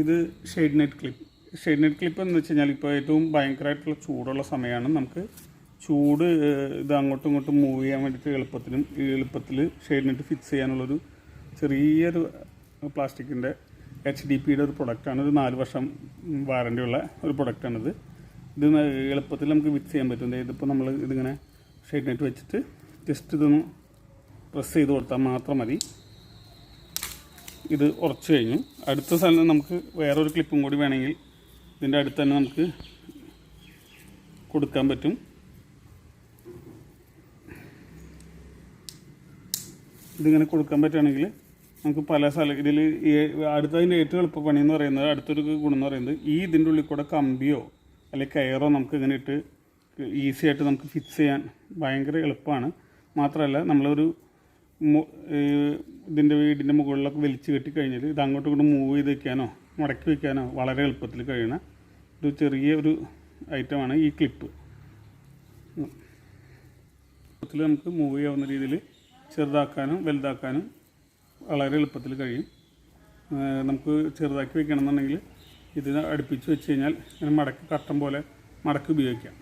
ഇത് shade net clip shade net clip എന്ന് വെച്ച് കഴിഞ്ഞാൽ ഇപ്പോൾ ഏറ്റവും ഭയങ്കരമായിട്ടുള്ള ചൂടുള്ള സമയമാണ്. നമുക്ക് ചൂട് ഇത് അങ്ങോട്ടും ഇങ്ങോട്ടും മൂവ് ചെയ്യാൻ വേണ്ടിയിട്ട് എളുപ്പത്തിനും എളുപ്പത്തിൽ ഷെയ്ഡ് നെറ്റ് ഫിക്സ് ചെയ്യാനുള്ളൊരു ചെറിയൊരു പ്ലാസ്റ്റിക്കിന്റെ എച്ച് ഡി പിയുടെ ഒരു പ്രൊഡക്റ്റാണ് ഒരു നാല് വർഷം വാറന്റിയുള്ള ഒരു പ്രൊഡക്റ്റാണിത് ഇത് എളുപ്പത്തിൽ നമുക്ക് ഫിക്സ് ചെയ്യാൻ പറ്റും. ഇതിപ്പോൾ നമ്മൾ ഇതിങ്ങനെ ഷെയ്ഡ് നെറ്റ് വെച്ചിട്ട് ജസ്റ്റ് ഇതൊന്ന് പ്രസ് ചെയ്ത് കൊടുത്താൽ മാത്രം മതി. ഇത് ഉറച്ചു കഴിഞ്ഞു. അടുത്ത സ്ഥലം നമുക്ക് വേറൊരു ക്ലിപ്പും കൂടി വേണമെങ്കിൽ ഇതിന്റെ അടുത്ത് തന്നെ നമുക്ക് കൊടുക്കാൻ പറ്റും. ഇതിങ്ങനെ കൊടുക്കാൻ പറ്റുകയാണെങ്കിൽ നമുക്ക് പല സ്ഥലം ഇതിൽ അടുത്തതിന്റെ ഏറ്റവും എളുപ്പ പണി എന്ന് പറയുന്നത് അടുത്തൊരു ഗുണം എന്ന് പറയുന്നത് ഈ ഇതിന്റെ ഉള്ളിൽ കൂടെ കമ്പിയോ അല്ലെങ്കിൽ കയറോ നമുക്ക് ഇങ്ങനെ ഇട്ട് ഈസി ആയിട്ട് നമുക്ക് ഫിക്സ് ചെയ്യാൻ ഭയങ്കര എളുപ്പമാണ്. മാത്രമല്ല നമ്മളൊരു ഇതിന്റെ വീടിന്റെ മുകളിലൊക്കെ വലിച്ചു കെട്ടി കഴിഞ്ഞാൽ ഇത് അങ്ങോട്ടും ഇങ്ങോട്ടും മൂവ് ചെയ്ത് വെക്കാനോ മടക്കി വെക്കാനോ വളരെ എളുപ്പത്തിൽ കഴിയണ ഒരു ചെറിയ ഒരു ഐറ്റമാണ് ഈ ക്ലിപ്പ് എളുപ്പത്തിൽ നമുക്ക് മൂവ് ചെയ്യാവുന്ന രീതിയിൽ ചെറുതാക്കാനും വലുതാക്കാനും വളരെ എളുപ്പത്തിൽ കഴിയും. നമുക്ക് ചെറുതാക്കി വെക്കണമെന്നുണ്ടെങ്കിൽ ഇത് അടുപ്പിച്ച് വെച്ച് കഴിഞ്ഞാൽ ഇങ്ങനെ മടക്കി കട്ടം പോലെ മടക്കി ഉപയോഗിക്കാം.